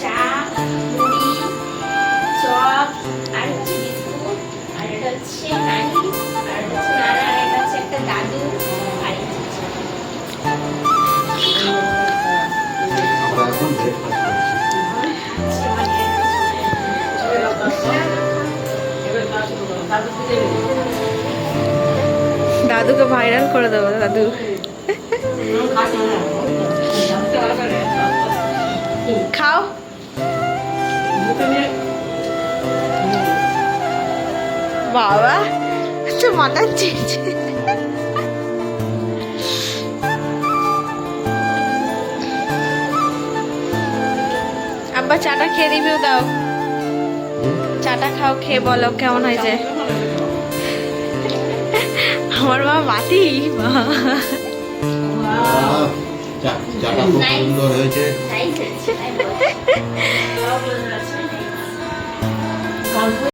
চা মুড়ি চপ আর হচ্ছে বিস্কুট আর এটা হচ্ছে আর হচ্ছে নানা এটা হচ্ছে একটা দাদু আর দাদুকে ভাইরাল করে দেবো দাদু। খাও। বাবা তো মাথা চেয়েছে আব্বা চাটা খেয়ে রিভিউ দাও। চাটা খাও খেয়ে বলো কেমন হয়েছে? আমার মা মাটি মা। চাটা খুব সুন্দর হয়েছে.